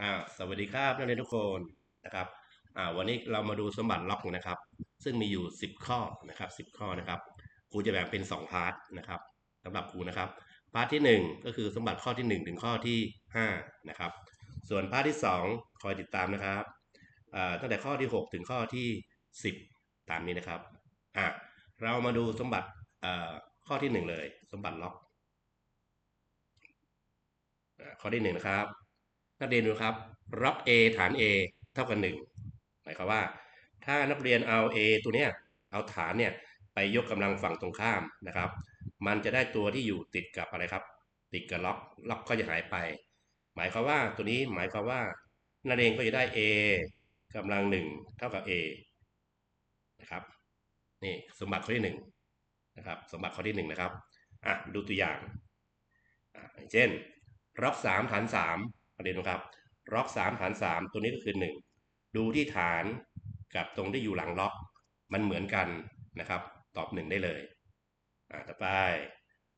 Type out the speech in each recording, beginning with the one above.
อ่าสวัสดีครับนักเรียนทุกคนนะครับอ่าวันนี้เรามาดูสมบัติล็อกนะครับ ซึ่งมีอยู่ 10 ข้อนะครับ 10 ข้อนะครับครูจะแบ่งเป็น 2 พาร์ทนะครับสำหรับครูนะครับ พาร์ทที่ 1 ก็คือสมบัติข้อที่ 1 ถึงข้อที่5นะครับส่วนพาร์ทที่ 2 คอยติดตามนะครับอ่าตั้งแต่ข้อที่ 6 ถึงข้อที่ 10 ตามนี้นะครับอ่าเรามาดูสมบัติอ่าข้อที่ 1 เลย สมบัติล็อกข้อที่1นะครับ นักเรียนดูครับล็อก A ฐาน A เท่ากับ1หมายความว่า ถ้านักเรียนเอา A ตัวเนี้ยเอาฐานเนี่ยไปยกกำลังฝั่งตรงข้ามนะครับ มันจะได้ตัวที่อยู่ติดกับอะไรครับ ติดกับล็อกล็อกก็จะหายไป หมายความว่าตัวนี้หมายความว่านักเรียนก็จะได้ A กำลังหนึ่งเท่ากับ A นะครับนี่สมบัติข้อที่หนึ่งนะครับสมบัติข้อที่หนึ่งนะครับอะดูตัวอย่างอะอย่างเช่นล็อกสามฐานสาม ประเด็นนะครับ ล็อกสามฐานสามตัวนี้ก็คือหนึ่งดูที่ฐานกับตรงที่อยู่หลังล็อกมันเหมือนกันนะครับ ตอบหนึ่งได้เลยอ่าต่อไป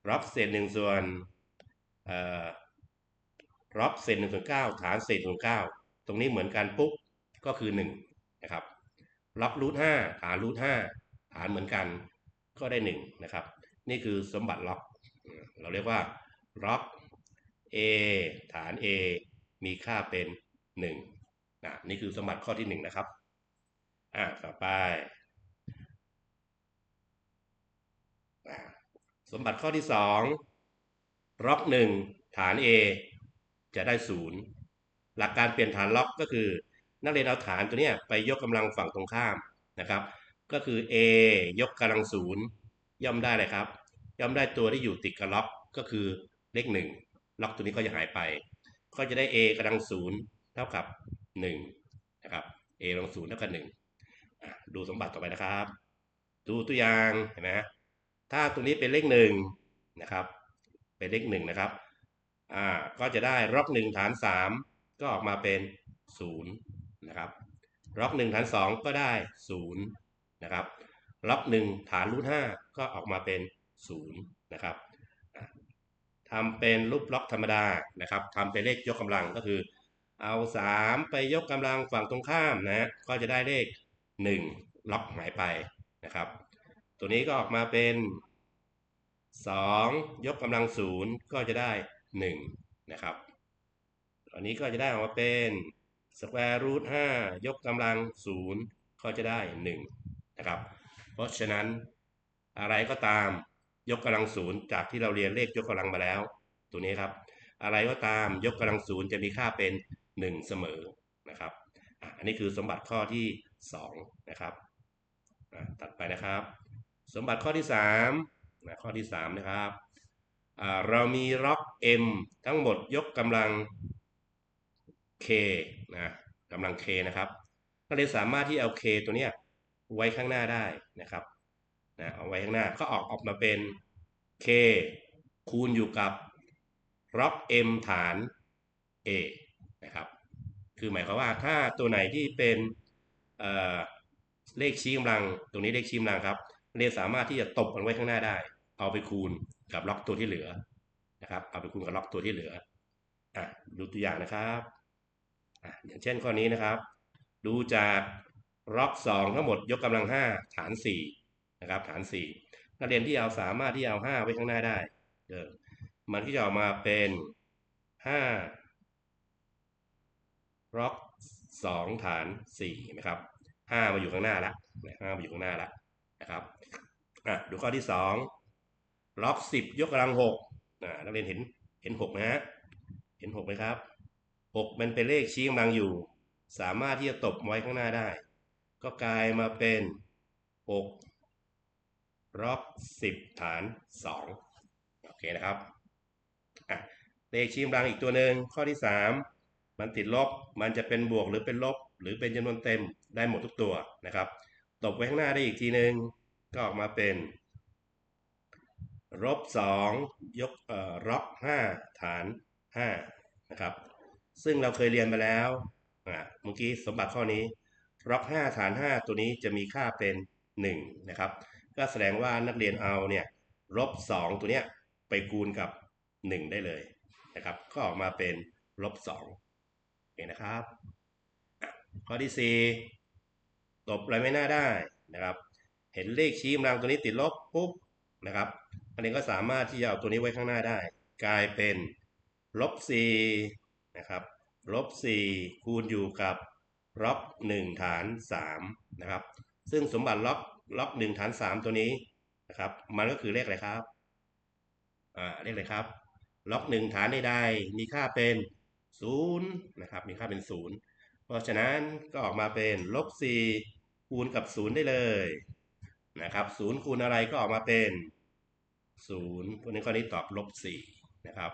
ล็อกเศษหนึ่งส่วนเอ่อล็อกเศษหนึ่งส่วนเก้าฐานเศษส่วนเก้าตรงนี้เหมือนกันปุ๊บก็คือหนึ่งนะครับล็อกรูทห้าฐานรูทห้าฐานเหมือนกันก็ได้หนึ่งนะครับ นี่คือสมบัติล็อก เราเรียกว่าล็อก A ฐาน A มีค่าเป็น1นะนี่คือสมบัติข้อที่ 1 นะครับอ่าต่อไปสมบัติข้อที่2ล็อก1ฐาน A จะได้ 0 หลักการเปลี่ยนฐานล็อกก็คือ นักเรียนเอาฐานตัวนี้ไปยกกำลังฝั่งตรงข้ามนะครับ ก็คือ A ยกกำลังศูนย์ย่อมได้เลยครับ ย่อมได้ตัวที่อยู่ติดกับล็อกก็คือเลขหนึ่ง ล็อกตัวนี้ก็จะหายไป ก็จะได้ a กำลังศูนย์เท่ากับ1นะครับ a กำลังศูนย์เท่ากับ1อะดูสมบัติต่อไปนะครับ ดูตัวอย่างเห็นไหมถ้าตัวนี้เป็นเลขหนึ่งนะครับ เป็นเลขหนึ่งนะครับ อ่า ก็จะได้ล็อกหนึ่งฐานสามก็ออกมาเป็นศูนย์นะครับ ล็อกหนึ่งฐานสองก็ได้ศูนย์นะครับ ล็อกหนึ่งฐานรูทห้าก็ออกมาเป็นศูนย์นะครับ ทำเป็นรูปล็อกธรรมดานะครับทำเป็นเลขยกกำลังก็คือ เอา 3 ไปยกกำลังฝั่งตรงข้ามนะก็จะได้เลข 1 ล็อกหายไปนะครับ ตัวนี้ก็ออกมาเป็น 2 ยกกำลังศูนย์ก็จะได้ 1 นะครับอันนี้ก็จะได้ออกมาเป็นสแควร์รูท5ยกกำลังศูนย์ก็จะได้ 1 นะครับ เพราะฉะนั้นอะไรก็ตาม ยกกำลังศูนย์จากที่เราเรียนเลขยกกำลังมาแล้ว ตัวนี้ครับ อะไรก็ตามยกกำลังศูนย์จะมีค่าเป็น 1 เสมอนะครับอันนี้คือสมบัติข้อที่2นะครับตัดไปนะครับ สมบัติข้อที่3นะข้อที่3นะครับเรามีล็อก M ทั้งหมดยกกำลัง K นะกำลัง K นะครับก็เลยสามารถที่เอา K ตัวเนี้ยไว้ข้างหน้าได้นะครับ นะเอาไว้ข้างหน้าก็ออกออกมาเป็น k คูณอยู่กับล็อก m ฐาน a นะครับคือหมายความว่าถ้าตัวไหนที่เป็นเเลขชี้กำลังตรงนี้เลขชี้กำลังครับเรียนสามารถที่จะตบมันไว้ข้างหน้าได้ เอาไปคูณกับล็อกตัวที่เหลือนะครับ เอาไปคูณกับล็อกตัวที่เหลืออะดูตัวอย่างนะครับอะอย่างเช่นข้อนี้นะครับ ดูจากล็อก 2 ทั้งหมดยกกำลัง 5 ฐาน 4 นะครับฐาน4นักเรียนที่เอาสามารถที่เอา5ไว้ข้างหน้าได้เออมันก็จะออกมาเป็น5ล็อก2ฐาน4นะครับ5มาอยู่ข้างหน้าละ5มาอยู่ข้างหน้าละนะครับอะดูข้อที่ 2 ล็อก 10 ยกกำลัง6อ่านักเรียนเห็นเห็น6นะฮะเห็น6ไหมครับ 6 มันเป็นเลขชี้กำลังอยู่ สามารถที่จะตบไว้ข้างหน้าได้ ก็กลายมาเป็น 6 ล็อก10 ฐาน 2 โอเคนะครับอะเลขชี้กำลังอีกตัวหนึ่งข้อที่ 3 มันติดลบ มันจะเป็นบวกหรือเป็นลบ หรือเป็นจำนวนเต็มได้หมดทุกตัวนะครับตบไว้ข้างหน้าได้อีกทีหนึ่งก็ออกมาเป็นลบ2ยกเอ่อล็อก5ฐาน5นะครับ ซึ่งเราเคยเรียนมาแล้วอะเมื่อกี้สมบัติข้อนี้ล็อก5ฐาน 5 ตัวนี้จะมีค่าเป็น 1 นะครับ ก็แสดงว่านักเรียนเอาเนี่ยลบ2ตัวเนี้ยไปคูณกับ 1 ได้เลยนะครับ ก็ออกมาเป็นลบ2เคนะครับ ข้อที่สี่ตบอะไรไม่น่าได้นะครับ เห็นเลขชี้กำลังตัวนี้ติดลบปุ๊บนะครับอันนี้ก็สามารถที่จะเอาตัวนี้ไว้ข้างหน้าได้ กลายเป็นลบสี่นะครับลบสี่คูณอยู่กับล็อกหนึ่งฐานสามนะครับ ซึ่งสมบัติล็อก ล็อกหนึ่งฐานสามตัวนี้นะครับ มันก็คือเลขอะไรครับอ่าเลขอะไรครับ ล็อกหนึ่งฐานใดๆมีค่าเป็นศูนย์นะครับ มีค่าเป็นศูนย์เพราะฉะนั้นก็ออกมาเป็นลบสี่คูณกับศูนย์ได้เลยนะครับศูนย์คูณอะไรก็ออกมาเป็นศูนย์ตัวนี้ข้อนี้ตอบลบสี่นะครับ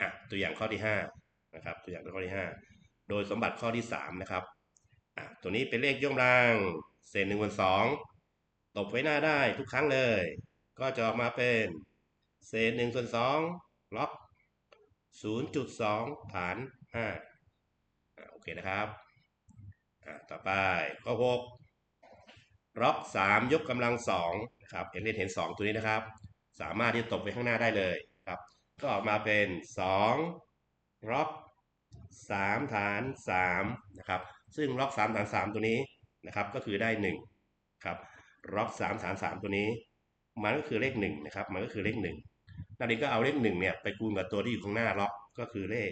อะตัวอย่างข้อที่ห้านะครับ ตัวอย่างข้อที่ห้าโดยสมบัติข้อที่สามนะครับอะตัวนี้เป็นเลขยกกำลังเศษหนึ่งบนสอง ตบไว้หน้าได้ทุกครั้งเลย ก็จะออกมาเป็นเศษหนึ่งส่วนสองล็อก 0.2 ฐาน5อ่าโอเคนะครับ ต่อไปข้อ6ล็อก 3 ยกกำลัง2นะครับเห็นเรียนเห็น 2 ตัวนี้นะครับ สามารถที่จะตบไปข้างหน้าได้เลยครับ ก็ออกมาเป็น 2 ล็อก 3 ฐาน3นะครับ ซึ่งล็อก 3 ฐาน 3 ตัวนี้นะครับ ก็คือได้ 1 ครับ ล็อก3ฐาน3ตัวนี้ มันก็คือเลข1นะครับ มันก็คือเลข1นักเรียนก็เอาเลขหนึ่งเนี่ยไปคูณกับตัวที่อยู่ข้างหน้าล็อกก็คือเลข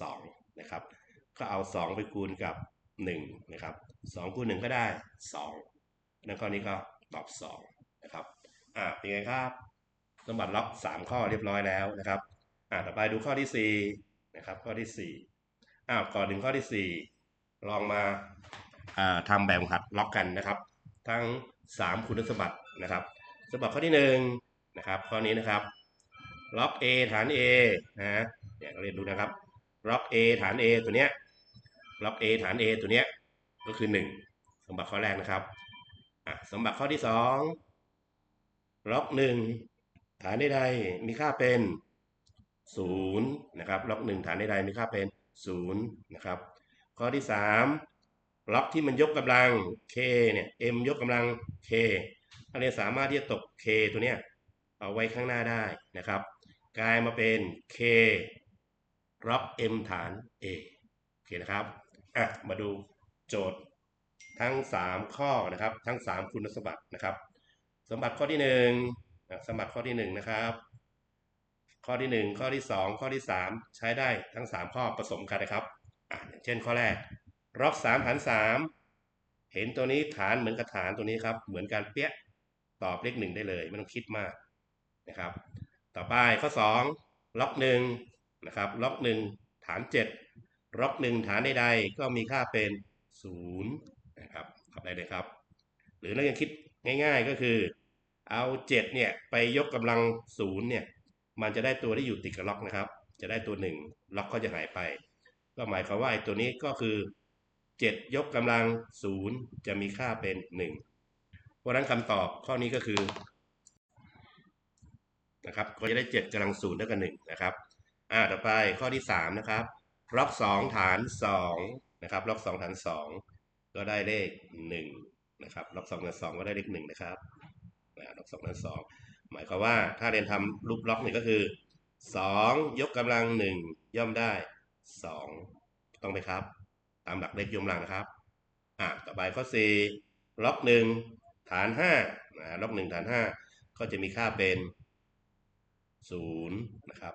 สองนะครับ ก็เอาสองไปคูณกับหนึ่งนะครับสองคูณหนึ่งก็ได้สองแล้วข้อนี้ก็ตอบสองนะครับ อ่าเป็นไงครับสมบัติล็อกสามข้อเรียบร้อยแล้วนะครับ อ่าต่อไปดูข้อที่สี่นะครับข้อที่สี่อ้าวก่อนถึงข้อที่สี่ลองมาอ่าทำแบบหัดล็อกกันนะครับ ทั้ง สามคุณสมบัตินะครับสมบัติข้อที่หนึ่งนะครับข้อนี้นะครับล็อก A ฐาน A นะเนี่ยเราเรียนดูนะครับล็อก A ฐาน A ตัวเนี้ยล็อก A ฐาน A ตัวเนี้ยก็คือ 1 สมบัติข้อแรกนะครับอะสมบัติข้อที่2ล็อก1ฐานใดๆมีค่าเป็น0นะครับล็อก1ฐานใดๆมีค่าเป็น0นะครับข้อที่ 3 ล็อกที่มันยกกำลัง K เนี่ย M ยกกำลัง K อันนี้สามารถที่จะตก K ตัวเนี้ยเอาไว้ข้างหน้าได้นะครับ กลายมาเป็น K ล็อก M ฐาน A โอเคนะครับอะมาดูโจทย์ทั้ง 3 ข้อนะครับ ทั้ง 3 คุณสมบัตินะครับ สมบัติข้อที่1อ่สมบัติข้อที่ 1 นะครับ ข้อที่ 1 ข้อที่ 2 ข้อที่ 3 ใช้ได้ทั้ง 3 ข้อผสมกันนะครับอะเช่นข้อแรก ล็อก3ฐาน3เห็นตัวนี้ฐานเหมือนกับฐานตัวนี้ครับ เหมือนการเปี้ยตอบเลขหนึ่งได้เลย ไม่ต้องคิดมากนะครับ ต่อไปข้อ2ล็อก1นะครับ ล็อก1ฐาน7ล็อก1ฐานใดๆก็มีค่าเป็น0นย์นะครับทำได้เลยครับ หรือเรายังคิดง่าย ๆก็คือ เอา7เนี่ยไปยกกำลัง0เนี่ยมันจะได้ตัวที่อยู่ติดกับล็อกนะครับ จะได้ตัว1ล็อกก็จะหายไป ก็หมายความว่าไอ้ตัวนี้ก็คือ 7 ยกกำลัง 0 จะมีค่าเป็น 1 เพราะนั้นคำตอบข้อนี้ก็คือนะครับก็จะได้ 7กำลังศูนย์เท่ากับ1นะครับอ่าต่อไปข้อที่ 3 นะครับล็อก 2 ฐาน2นะครับล็อก 2 ฐาน 2 ก็ได้เลข 1 นะครับล็อก 2 ฐาน 2 ก็ได้เลข 1 นะครับล็อก 2 ฐาน 2 หมายความว่าถ้าเรียนทำรูปล็อกเนี่ยก็คือ 2 ยกกำลัง 1 ย่อมได้ 2 ต้องไหมครับ ตามหลักเลขยกกำลังนะครับอ่าต่อไปข้อ4ล็อก1ฐาน5นะล็อก1ฐาน 5 ก็จะมีค่าเป็นศูนย์นะครับ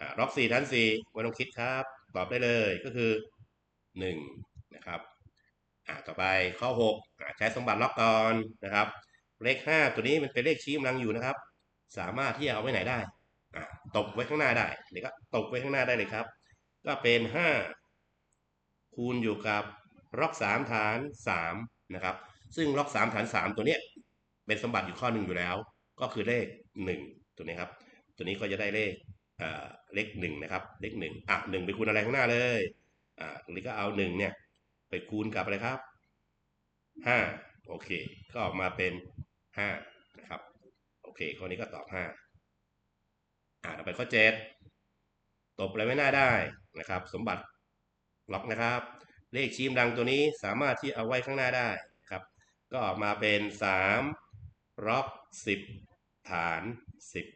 อ่าล็อกสี่ฐานสี่ไม่ต้องคิดครับ ตอบได้เลยก็คือหนึ่งนะครับอ่าต่อไปข้อหกอ่าใช้สมบัติล็อกก่อนนะครับ เลขห้าตัวนี้มันเป็นเลขชี้กำลังอยู่นะครับ สามารถที่จะเอาไว้ไหนได้อ่าตบไว้ข้างหน้าได้นี่ก็ตบไว้ข้างหน้าได้เลยครับ ก็เป็นห้า คูณอยู่กับล็อกสามฐานสามนะครับ ซึ่งล็อกสามฐานสามตัวเนี้ยเป็นสมบัติอยู่ข้อหนึ่งอยู่แล้ว ก็คือเลขหนึ่งตัวนี้ครับ ตัวนี้ก็จะได้เลขเอ่อเลขหนึ่งนะครับ เลขหนึ่งอะหนึ่งไปคูณอะไรข้างหน้าเลยอ่าตรงนี้ก็เอาหนึ่งเนี่ยไปคูณกับอะไรครับห้าโอเค ก็ออกมาเป็นห้านะครับ โอเคข้อนี้ก็ตอบห้าอ่าต่อไปข้อเจ็ดตบอะไรไม่น่าได้นะครับ สมบัติ ล็อกนะครับ เลขชี้มดังตัวนี้สามารถที่เอาไว้ข้างหน้าได้ครับ ก็ออกมาเป็นสามล็อกสิบฐานสิบ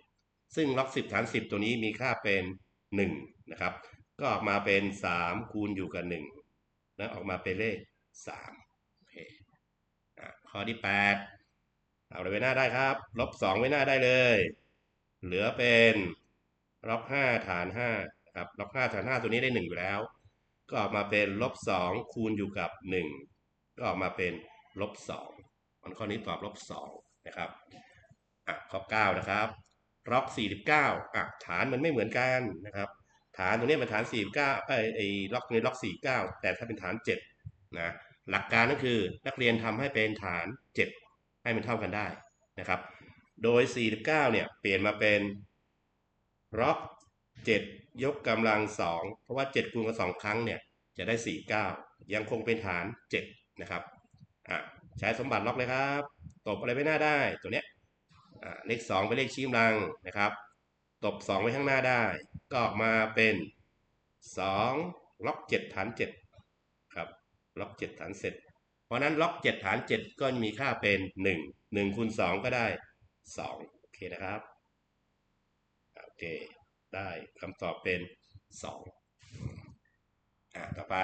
ซึ่งล็อก 10 ฐาน 10 ตัวนี้มีค่าเป็น 1 นะครับ ก็ออกมาเป็นสามคูณอยู่กับหนึ่งแล้วออกมาเป็นเลขสามโอเคข้อที่แปดเอาไว้หน้าได้ครับ ลบสองไว้หน้าได้เลย เหลือเป็นลบห้าฐานห้าครับลบห้าฐานห้าตัวนี้ได้หนึ่งอยู่แล้ว ก็ออกมาเป็นลบสองคูณอยู่กับหนึ่งก็ออกมาเป็นลบสองมันข้อนี้ตอบลบสองนะครับอะข้อเก้านะครับล็อกสี่สิบเก้าอะฐานมันไม่เหมือนกันนะครับ ฐานตรงนี้เป็นฐานสี่เก้าไอ้ไอ้ล็อกนี้ล็อกสี่เก้าแต่ถ้าเป็นฐานเจ็ดนะหลักการก็คือนักเรียนทำให้เป็นฐานเจ็ดให้มันเท่ากันได้นะครับ โดย 49 เนี่ย เปลี่ยนมาเป็นล็อก 7 ยกกำลัง2เพราะว่า 7 คูณกับ2ครั้งเนี่ยจะได้ 49 ยังคงเป็นฐาน 7 นะครับอะใช้สมบัติล็อกเลยครับตบอะไรไว้หน้าได้ตัวเนี้ยอะเลข2เป็นเลขชี้กำลังนะครับตบ2ไว้ข้างหน้าได้ ก็ออกมาเป็น 2 ล็อก 7 ฐาน 7 ครับ ล็อก 7 ฐานเสร็จเพราะนั้นล็อก 7 ฐาน 7 ก็มีค่าเป็น 1 1คูณ2ก็ได้ 2 โอเคนะครับ โอเค ได้คำตอบเป็น 2 อ่าต่อไป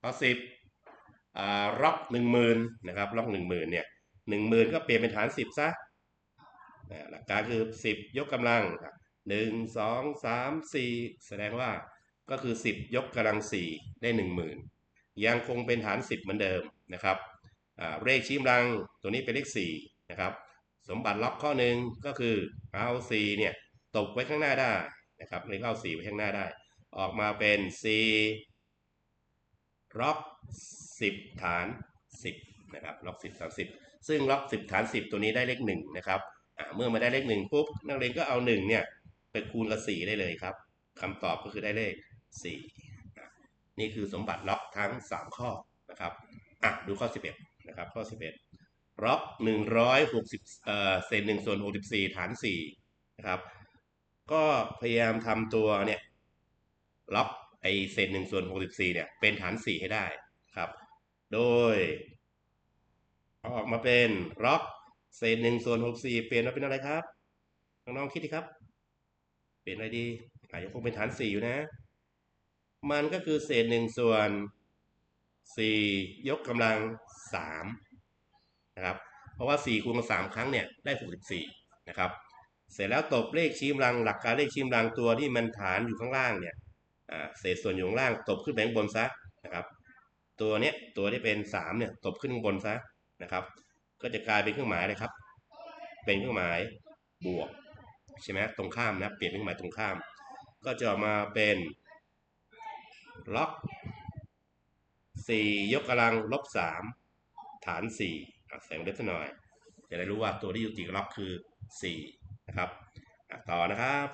ข้อ10อ่าล็อก10,000นะครับล็อก10,000เนี่ย10,000 ก็เปลี่ยนเป็นฐาน 10 ซะหลักการคือ 10 ยกกำลัง 1 2 3 4 แสดงว่าก็คือ 10 ยกกำลัง 4 ได้ 10,000 ยังคงเป็นฐาน 10 เหมือนเดิมนะครับเลขชี้กำลังตัวนี้เป็นเลข4นะครับ สมบัติล็อกข้อหนึ่งก็คือเอา4เนี่ยตกไว้ข้างหน้าได้ นะครับเลขเอา4ไว้ข้างหน้าได้ ออกมาเป็น4ล็อก10 ฐาน 10นะครับล็อก10ฐาน10 ซึ่งล็อก 10 ฐาน 10 ตัวนี้ได้เลข1นะครับเมื่อมาได้เลข1ปุ๊บนักเรียนก็เอา1เนี่ยไปคูณกับ4ได้เลยครับคำตอบก็คือได้เลข4อ่นี่คือสมบัติล็อกทั้ง 3 ข้อนะครับอะดูข้อ 11นะครับข้อ 11ล็อก160เอ่อเศษ1ส่วน64 ฐาน4นะครับ ก็พยายามทำตัวเนี่ยล็อกไอเศษ1ส่วน64เนี่ย เป็นฐาน4ให้ได้ครับ โดยเอาออกมาเป็นล็อกเศษ1ส่วน64เปลี่ยนมาเป็นอะไรครับน้องๆคิดดีครับ เปลี่ยนอะไรดีอะยังคงเป็นฐาน4อยู่นะ มันก็คือเศษ1ส่วน4ยกกำลัง3นะครับ เพราะว่า4คูณกับ3ครั้งเนี่ยได้64นะครับ เสร็จแล้วตบเลขชี้กำลังหลักการเลขชี้กำลังตัวที่มันฐานอยู่ข้างล่างเนี่ยเศษส่วนอยู่ข้างล่างตบขึ้นไปข้างบนซะนะครับ ตัวเนี้ยตัวที่เป็น3เนี่ยตบขึ้นข้างบนซะนะครับ ก็จะกลายเป็นเครื่องหมายเลยครับ เป็นเครื่องหมายบวกใช่ไหมตรงข้ามนะเปลี่ยนเครื่องหมายตรงข้าม ก็จะออกมาเป็นล็อก4ยกกำลังลบ3ฐาน4อ่แสงเล็บสักหน่อยจะได้รู้ว่าตัวที่อยู่ติดกับล็อกคือ 4 นะครับต่อนะครับ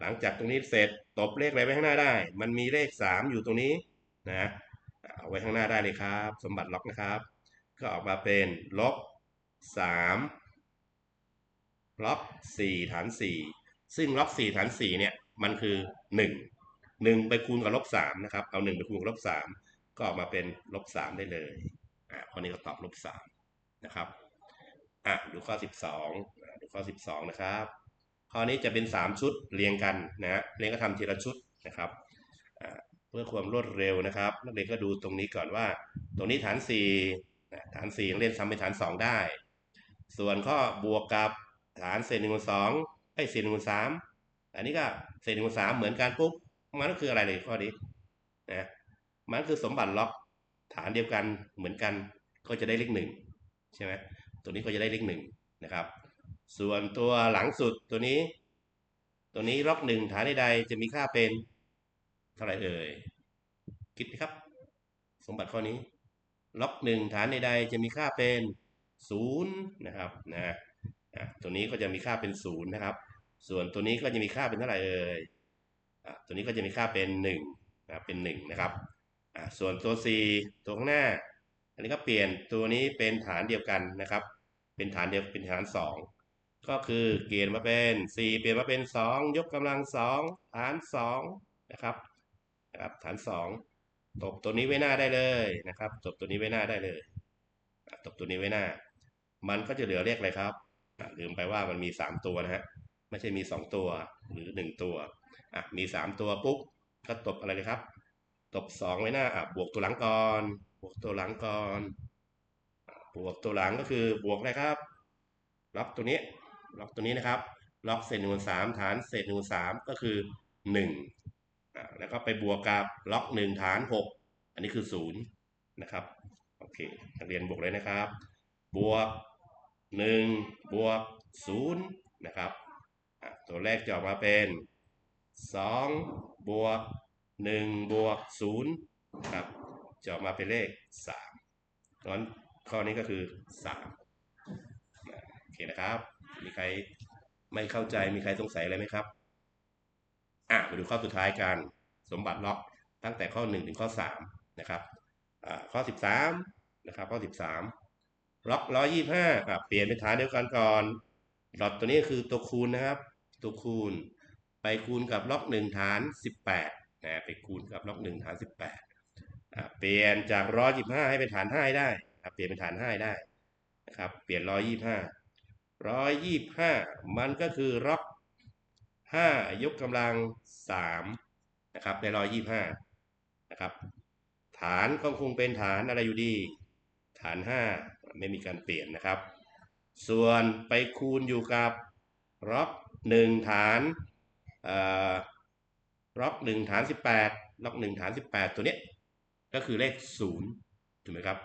หลังจากตรงนี้เสร็จตบเลขอะไรไว้ข้างหน้าได้ มันมีเลข 3 อยู่ตรงนี้นะเอาไว้ข้างหน้าได้เลยครับ สมบัติล็อกนะครับ ก็ออกมาเป็นลบ3ล็อก4ฐาน 4 ซึ่งล็อก4ฐาน4เนี่ยมันคือ 1 1 ไปคูณกับลบ3นะครับ เอา 1 ไปคูณกับลบ3ก็ออกมาเป็นลบ3ได้เลยอ่าข้อนี้ก็ตอบลบ3นะครับอะดูข้อ 12 ข้อ 12 นะครับ ข้อนี้จะเป็น 3 ชุดเรียงกันนะฮะเรียงก็ทำทีละชุดนะครับเพื่อความรวดเร็วนะครับ นักเรียนก็ดูตรงนี้ก่อนว่า ตรงนี้ฐาน4นะฐาน4เรียนทำเป็นฐาน 2 ได้ ส่วนข้อบวกกับฐานเศษหนึ่งคูณสองไอ้เศษหนึ่งคูณสามอันนี้ก็เศษหนึ่งคูณสามเหมือนกันปุ๊บมันก็คืออะไรเลยข้อนี้นะมันคือสมบัติล็อกฐานเดียวกันเหมือนกันก็จะได้เลขหนึ่งใช่ไหมตัวนี้ก็จะได้เลขหนึ่งนะครับ ส่วนตัวหลังสุดตัวนี้ ตัวนี้ล็อกหนึ่งฐานใดๆจะมีค่าเป็น เท่าไหร่เอ่ยคิดไหมครับ สมบัติข้อนี้ ล็อกหนึ่งฐานใดๆจะมีค่าเป็นศูนย์นะครับนะตัวนี้ก็จะมีค่าเป็นศูนย์นะครับ ส่วนตัวนี้ก็จะมีค่าเป็นเท่าไหร่เอ่ยตัวนี้ก็จะมีค่าเป็นหนึ่งนะเป็นหนึ่งนะครับส่วนตัว c ตัวข้างหน้า อันนี้ก็เปลี่ยนตัวนี้เป็นฐานเดียวกันนะครับ เป็นฐานเดียวเป็นฐานสอง ก็คือเปลี่ยนมาเป็น 4 เปลี่ยนมาเป็น 2 ยกกำลัง 2 ฐาน2นะครับนะครับฐาน 2 ตบตัวนี้ไว้หน้าได้เลยนะครับตบตัวนี้ไว้หน้าได้เลยตบตัวนี้ไว้หน้า มันก็จะเหลือเลขอะไรครับลืมไปว่ามันมี 3 ตัวนะฮะไม่ใช่มี 2 ตัวหรือ 1 ตัวอะมีสามตัวปุ๊บก็ตบอะไรเลยครับ ตบสองไว้หน้าอะบวกตัวหลังก่อนบวกตัวหลังก่อนบวกตัวหลังก็คือบวกอะไรครับล็อกตัวนี้ ล็อกตัวนี้นะครับ ล็อกเศษหนึ่งส่วนสามฐานเศษหนึ่งส่วนสามก็คือหนึ่งแล้วก็ไปบวกกับล็อกหนึ่งฐานหกอันนี้คือศูนย์นะครับโอเคนักเรียนบวกเลยนะครับ บวกหนึ่งบวกศูนย์นะครับตัวแรกจะออกมาเป็นสองบวกหนึ่งบวกศูนย์ครับจะออกมาเป็นเลขสามตอนข้อนี้ก็คือสามโอเคนะครับ มีใครไม่เข้าใจมีใครสงสัยอะไรไหมครับ อะมาดูข้อสุดท้ายกันสมบัติล็อกตั้งแต่ข้อ 1 ถึงข้อ3นะครับอ่าข้อ 13นะครับข้อ 13 ล็อก 125อะเปลี่ยนเป็นฐานเดียวกันก่อนล็อกตัวนี้คือตัวคูณนะครับ ตัวคูณ ไปคูณกับล็อก 1 ฐาน 18นะไปคูณกับล็อก 1 ฐาน 18อะเปลี่ยนจาก 125 ให้เป็นฐาน5ให้ได้อะเปลี่ยนเป็นฐาน5ให้ได้นะครับเปลี่ยน 125 125มันก็คือล็อก5ยกกำลัง3นะครับใน125นะครับ ฐานก็คงเป็นฐานอะไรอยู่ดี ฐาน5ไม่มีการเปลี่ยนนะครับ ส่วนไปคูณอยู่กับล็อก1ฐานเอ่อล็อก1ฐาน18ล็อก1ฐาน18ตัวเนี้ยก็คือเลข0ถูกไหมครับ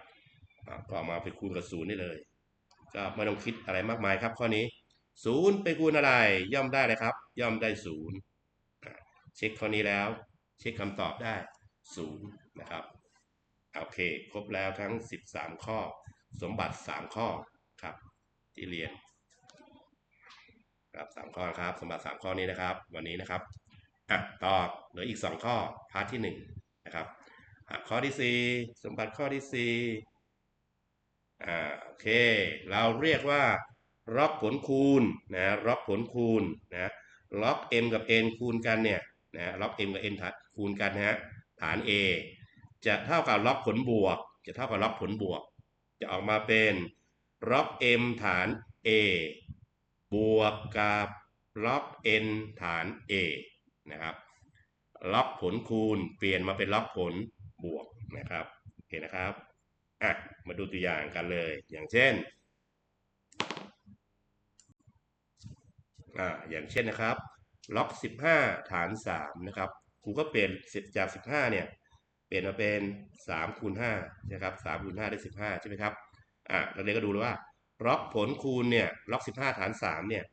ก็มาไปคูณกับ0ได้เลย ก็ไม่ต้องคิดอะไรมากมายครับข้อนี้0ไปคูณอะไร ย่อมได้เลยครับ ย่อมได้0อ่าเช็คข้อนี้แล้ว เช็คคำตอบได้0นย์นะครับโอเค ครบแล้วทั้ง 13 ข้อ สมบัติ 3 ข้อครับที่เรียนครับสามข้อครับ สมบัติ 3 ข้อนี้นะครับ วันนี้นะครับอะต่อเหลืออีก 2 ข้อพาร์ทที่1นะครับข้อที่ 4 สมบัติข้อที่ 4 อ่าโอเค เราเรียกว่าล็อกผลคูณนะล็อกผลคูณนะล็อก m กับ n คูณกันเนี่ยนะล็อก m กับ n คูณกันนะฮะฐาน a จะเท่ากับล็อกผลบวก จะเท่ากับล็อกผลบวก จะออกมาเป็นล็อก m ฐาน a บวกกับล็อก n ฐาน a นะครับล็อกผลคูณเปลี่ยนมาเป็นล็อกผลบวกนะครับโอเคนะครับ อะมาดูตัวอย่างกันเลย อย่างเช่นอ่าอย่างเช่นนะครับล็อก 15 ฐาน 3 นะครับครูก็เปลี่ยนจาก 15 เนี่ย เปลี่ยนมาเป็น3คูณ5นะครับ3คูณ5ได้ 15 ใช่ไหมครับอะเราเรียนก็ดูเลยว่าล็อกผลคูณเนี่ยล็อก 15 ฐาน 3 เนี่ย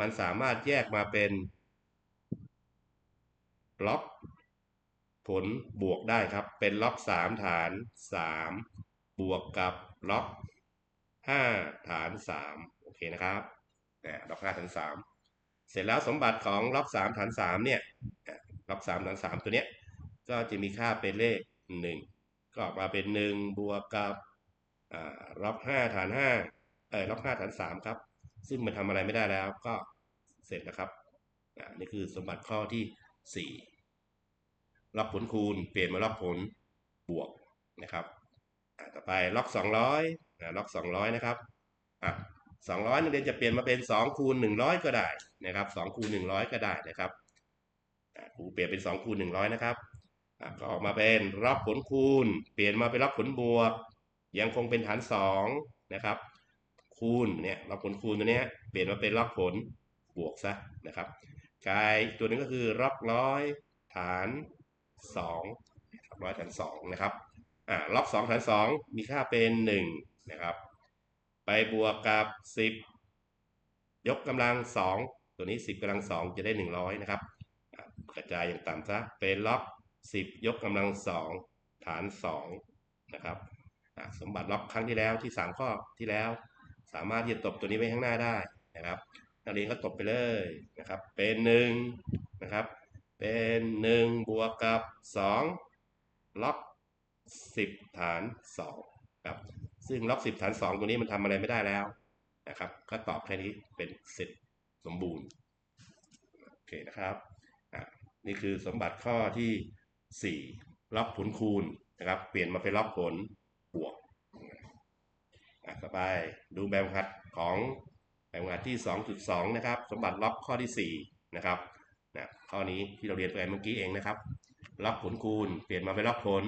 มันสามารถแยกมาเป็นล็อกผลบวกได้ครับ เป็นล็อก 3 ฐาน 3 บวกกับล็อก5ฐาน3โอเคนะครับนะล็อก5ฐาน3 เสร็จแล้วสมบัติของล็อก3ฐาน3เนี่ยล็อก3ฐาน3ตัวเนี้ยก็จะมีค่าเป็นเลข 1 ก็ออกมาเป็น 1 บวกกับล็อก5ฐาน5เออล็อก5ฐาน3ครับ ซึ่งมันทำอะไรไม่ได้แล้วก็เสร็จแล้วครับนี่คือสมบัติข้อที่ 4 ล็อกผลคูณ เปลี่ยนมาล็อกผลบวกนะครับ ต่อไปล็อก 200อ่าล็อก 200 นะครับอะ200นักเรียนจะเปลี่ยนมาเป็น2คูณ100 ก็ได้นะครับ2คูณ100 ก็ได้นะครับครูเปลี่ยนเป็น2คูณ100 นะครับก็ออกมาเป็นล็อกผลคูณ เปลี่ยนมาเป็นล็อกผลบวก ยังคงเป็นฐาน2นะครับคูณเนี่ยล็อกผลคูณตัวนี้เปลี่ยนมาเป็นล็อกผลบวกซะนะครับกายตัวนี้ก็คือล็อกร้อยฐาน2ร้อยฐาน2นะครับ อ่าล็อก2ฐาน2มีค่าเป็น1นะครับ ไปบวกกับ10ยกกำลัง2ตัวนี้10กำลัง2จะได้100นะครับ กระจายอย่างต่ำซะเป็นล็อก10ยกกำลัง2ฐาน2นะครับสมบัติล็อกครั้งที่แล้วที่3ข้อที่แล้ว สามารถที่จะตบตัวนี้ไว้ข้างหน้าได้นะครับนักเรียนก็ตบไปเลยนะครับ เป็นหนึ่งนะครับ เป็นหนึ่งบวกกับสองล็อก สิบฐานสองครับซึ่งล็อกสิบฐานสองตัวนี้มันทำอะไรไม่ได้แล้วนะครับ ก็ตอบแค่นี้เป็นเสร็จสมบูรณ์โอเคนะครับนี่คือสมบัติข้อที่สี่ล็อกผลคูณนะครับ เปลี่ยนมาเป็นล็อกผลบวกต่อไปดูแบบหัดของแบบหัดที่ 2.2 นะครับ สมบัติล็อกข้อที่ 4 นะครับนะข้อนี้ที่เราเรียนไปเมื่อกี้เองนะครับ ล็อกผลคูณ เปลี่ยนมาเป็นล็อกผล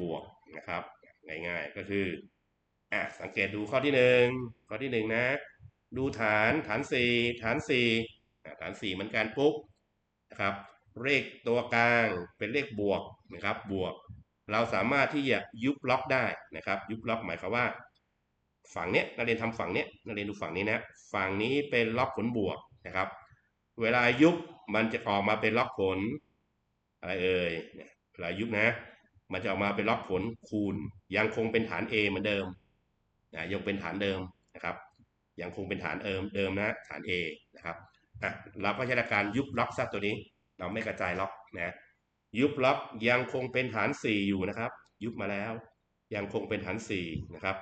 บวกนะครับง่ายๆก็คืออะสังเกตดูข้อที่หนึ่งข้อที่หนึ่งนะ ดูฐานฐานสี่ฐานสี่ฐานสี่เหมือนกันปุ๊บนะครับเลขตัวกลางเป็นเลขบวกนะครับบวก เราสามารถที่จะยุบล็อกได้นะครับ ยุบล็อกหมายความว่า ฝั่งเนี้ยนักเรียนทำฝั่งเนี้ยนักเรียนดูฝั่งนี้นะฝั่งนี้เป็นล็อกผลบวกนะครับ เวลายุบมันจะออกมาเป็นล็อกผลอะไรเอ่ยเนี่ยเวลายุบนะ มันจะออกมาเป็นล็อกผลคูณ ยังคงเป็นฐาน A เหมือนเดิมนะยังเป็นฐานเดิมนะครับ ยังคงเป็นฐานเดิมเดิมนะฐาน A นะครับอะเราก็ใช้หลักการยุบล็อกซะตัวนี้ เราไม่กระจายล็อกนะยุบล็อกยังคงเป็นฐาน 4 อยู่นะครับ ยุบมาแล้ว ยังคงเป็นฐาน 4 นะครับ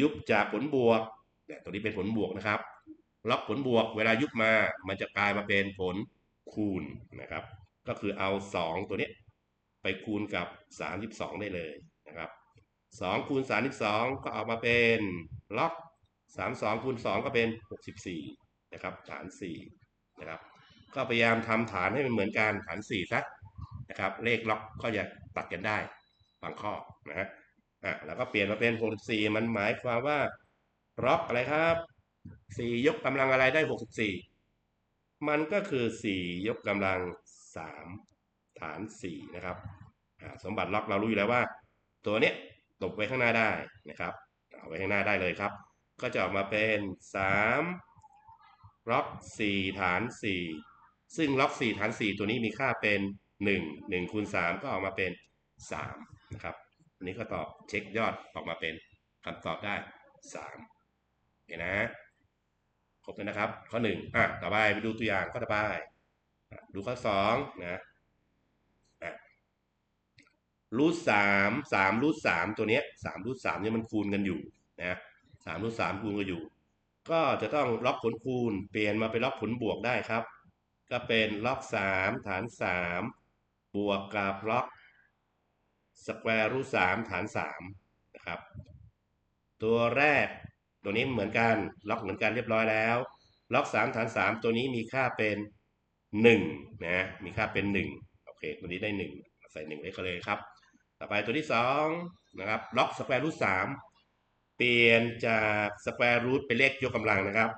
ยุบจากผลบวกเนี่ยตัวนี้เป็นผลบวกนะครับ ล็อกผลบวกเวลายุบมา มันจะกลายมาเป็นผลคูณนะครับ ก็คือเอา 2 ตัวนี้ ไปคูณกับ 32 ได้เลยนะครับ2คูณ32 ก็ออกมาเป็นล็อก 32คูณ2ก็เป็น 64 นะครับ ฐาน 4 นะครับ ก็พยายามทำฐานให้มันเหมือนกันฐาน4ซะนะครับ เลขล็อกก็จะตัดกันได้บางข้อนะฮะอะแล้วก็เปลี่ยนมาเป็น 64 มันหมายความว่าล็อกอะไรครับ4ยกกำลังอะไรได้ 64 มันก็คือ 4 ยกกำลัง 3 ฐาน4นะครับสมบัติล็อกเรารู้อยู่แล้วว่า ตัวเนี้ยตบไว้ข้างหน้าได้นะครับ เอาไว้ข้างหน้าได้เลยครับ ก็จะออกมาเป็น 3 ล็อก 4 ฐาน 4 ซึ่งล็อก 4 ฐาน 4 ตัวนี้มีค่าเป็น 1 1คูณ3ก็ออกมาเป็น 3 นะครับ อันนี้ก็ตอบเช็คยอดออกมาเป็นคำตอบได้3เห็นนะครบแล้วนะครับ ข้อ 1 อะ ต่อไปไปดูตัวอย่างข้อต่อไป ดูข้อ2นะอะ รูทสามสามรูทสามตัวเนี้ยสามรูทสามเนี่ยมันคูณกันอยู่นะสามรูทสามคูณกันอยู่ ก็จะต้องล็อกผลคูณ เปลี่ยนมาเป็นล็อกผลบวกได้ครับ ก็เป็นล็อกสามฐานสามบวกกับล็อกสแควร์รูทสามฐานสามนะครับ ตัวแรกตัวนี้เหมือนกันล็อกเหมือนกันเรียบร้อยแล้ว ล็อกสามฐานสามตัวนี้มีค่าเป็นหนึ่งนะมีค่าเป็นหนึ่งโอเคตัวนี้ได้หนึ่งใส่หนึ่งไว้ก็เลยครับ ต่อไปตัวที่สองนะครับล็อกสแควร์รูทสามเปลี่ยนจากสแควร์รูทเป็นเลขยกกำลังนะครับ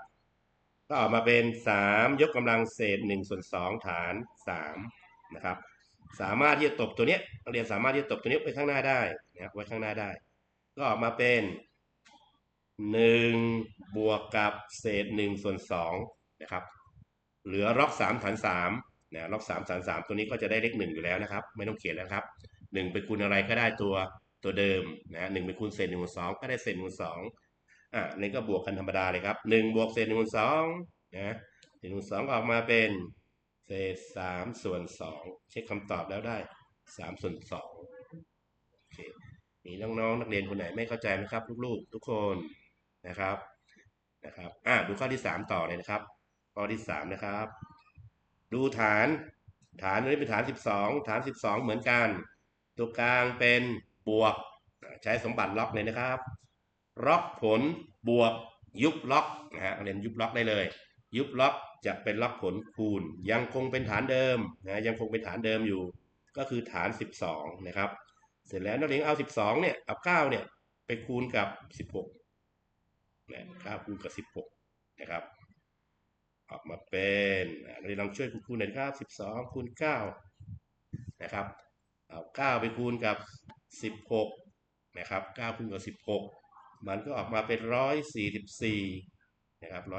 ก็ออกมาเป็นสามยกกำลังเศษหนึ่งส่วนสองฐานสามนะครับสามารถที่จะตบตัวเนี้ยเรียนสามารถที่จะตบตัวนี้ไว้ข้างหน้าได้นะครับไว้ข้างหน้าได้ ก็ออกมาเป็นหนึ่งบวกกับเศษหนึ่งส่วนสองนะครับเหลือล็อกสามฐานสามนะล็อกสามฐานสามตัวนี้ก็จะได้เลขหนึ่งอยู่แล้วนะครับ ไม่ต้องเขียนแล้วครับ หนึ่งไปคูณอะไรก็ได้ตัวตัวเดิมนะหนึ่งไปคูณเศษหนึ่งส่วนสองก็ได้เศษหนึ่งส่วนสองอะนี่ก็บวกกันธรรมดาเลยครับหนึ่งบวกเศษหนึ่งส่วนสองนะเศษหนึ่งส่วนสองออกมาเป็นเศษสามส่วนสองเช็คคำตอบแล้วได้สามส่วนสองโอเคมีน้องๆนักเรียนคนไหนไม่เข้าใจไหมครับลูกๆ ทุกคนนะครับนะครับอะดูข้อที่สามต่อเลยนะครับข้อที่สามนะครับ ดูฐานฐานนี้เป็นฐานสิบสองฐานสิบสองเหมือนกัน ตัวกลางเป็นบวก ใช้สมบัติล็อกเลยนะครับ ล็อกผลบวกยุบล็อกนะฮะเรียนยุบล็อกได้เลย ยุบล็อกจะเป็นล็อกผลคูณ ยังคงเป็นฐานเดิมนะยังคงเป็นฐานเดิมอยู่ ก็คือฐาน 12 นะครับ เสร็จแล้วนักเรียนเอา 12 เนี่ยเอา9เนี่ยไปคูณกับ 16นะ9คูณกับ 16 นะครับ ออกมาเป็นนักเรียนลองช่วยคูณๆหน่อยครับ 12คูณ9นะครับ เอา9ไปคูณกับ 16 นะครับ 9 คูณกับ 16 มันก็ออกมาเป็น 144 นะครับ 144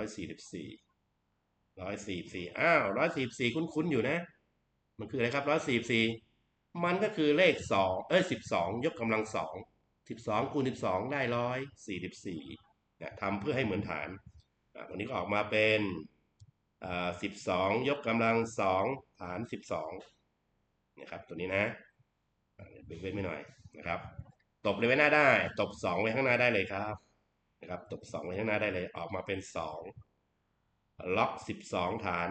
144 อ้าว 144 คุ้นๆ อยู่นะ มันคืออะไรครับ 144 มันก็คือเลข 2 เอ้ย 12 ยกกำลัง 2 12 คูณ 12 ได้ 144นะทำเพื่อให้เหมือนฐานอะตัวนี้ก็ออกมาเป็น12 ยกกำลัง 2 ฐาน 12 นะครับ ตัวนี้นะ เบรกเว้นไม่หน่อยนะครับ ตบเลยไว้หน้าได้ ตบ2ไว้ข้างหน้าได้เลยครับนะครับตบ2ไว้ข้างหน้าได้เลย ออกมาเป็น2ล็อก12ฐาน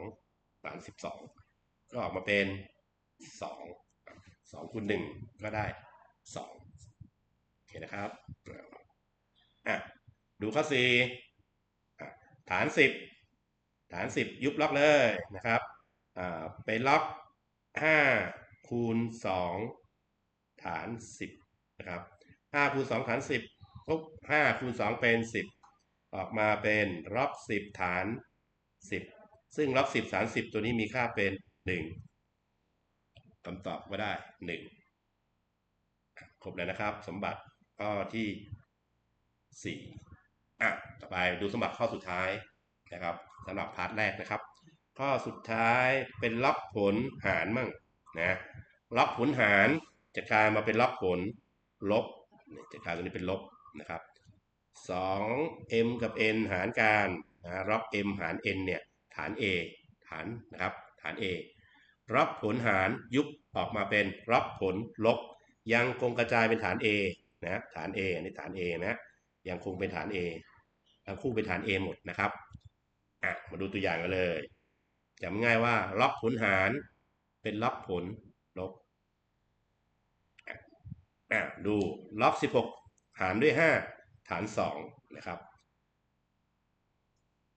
2ฐาน12ก็ออกมาเป็น2 2คูณ1ก็ได้2โอเคนะครับอะดูข้อ4อ่ฐาน10ฐาน10ยุบล็อกเลยนะครับอ่าไปล็อกห้าคูณสอง ฐานสิบนะครับห้าคูณสองฐานสิบปุ๊บห้าคูณสองเป็นสิบออกมาเป็นล็อกสิบฐานสิบซึ่งล็อกสิบฐานสิบตัวนี้มีค่าเป็นหนึ่งคำตอบก็ได้หนึ่งครบแล้วนะครับ สมบัติข้อที่สี่อะ ต่อไปดูสมบัติข้อสุดท้ายนะครับสำหรับพาร์ทแรกนะครับ ข้อสุดท้ายเป็นล็อกผลหารมั่งนะล็อกผลหาร จะกลายมาเป็นล็อกผลลบจะกลายตัวนี้เป็นลบนะครับ 2m กับ n หารกันนะล็อก m หาร n เนี่ยฐาน a ฐานนะครับฐาน a ล็อกผลหารยุบออกมาเป็นล็อกผลลบ ยังคงกระจายเป็นฐาน a นะฐาน a อันนี้ฐาน a นะยังคงเป็นฐาน a ทั้งคู่เป็นฐาน a หมดนะครับอะมาดูตัวอย่างกันเลยจำง่ายว่าล็อกผลหารเป็นล็อกผลลบอะ อะดูล็อก 16 หารด้วย 5 ฐาน 2 นะครับ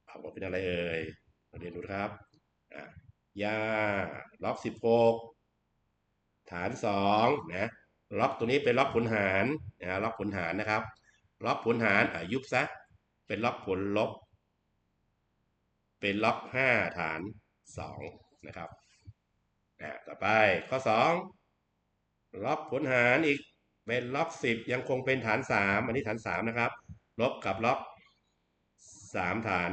ออกมาเป็นอะไรเอ่ยมาเรียนดูครับอะยาล็อก 16 ฐาน 2 นะ ล็อกตัวนี้เป็นล็อกผลหารนะล็อกผลหารนะครับ ล็อกผลหารอะยุบซะ เป็นล็อกผลลบ เป็นล็อก 5 ฐาน 2 นะครับอะต่อไปข้อ 2 ล็อกผลหารอีก เป็นล็อก10ยังคงเป็นฐาน3อันนี้ฐาน3นะครับลบกับล็อก3ฐาน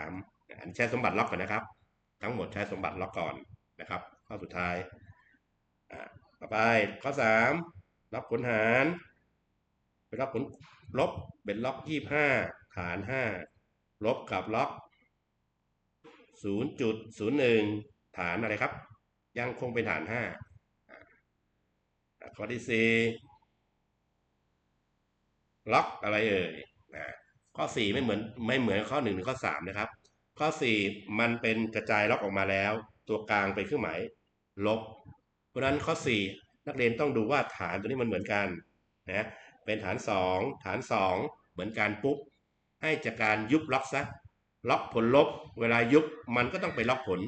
3อันใช้สมบัติล็อกก่อนนะครับ ทั้งหมดใช้สมบัติล็อกก่อนนะครับ ข้อสุดท้ายต่อไปข้อ3ล็อกผลหารเป็นล็อกผลลบเป็นล็อก25ฐาน5ลบกับล็อก0.01ฐานอะไรครับ ยังคงเป็นฐาน5ข้อที่4 ล็อกอะไรเอ่ยข้อ 4 ไม่เหมือนไม่เหมือนข้อ1หรือข้อ3นะครับ ข้อ 4 มันเป็นกระจายล็อกออกมาแล้ว ตัวกลางเป็นเครื่องหมายลบ เพราะฉะนั้นข้อ 4 นักเรียนต้องดูว่าฐานตัวนี้มันเหมือนกันนะเป็นฐาน 2 ฐาน 2 เหมือนกันปุ๊บให้จากการยุบล็อกซะล็อกผลลบ เวลายุบมันก็ต้องไปล็อกผล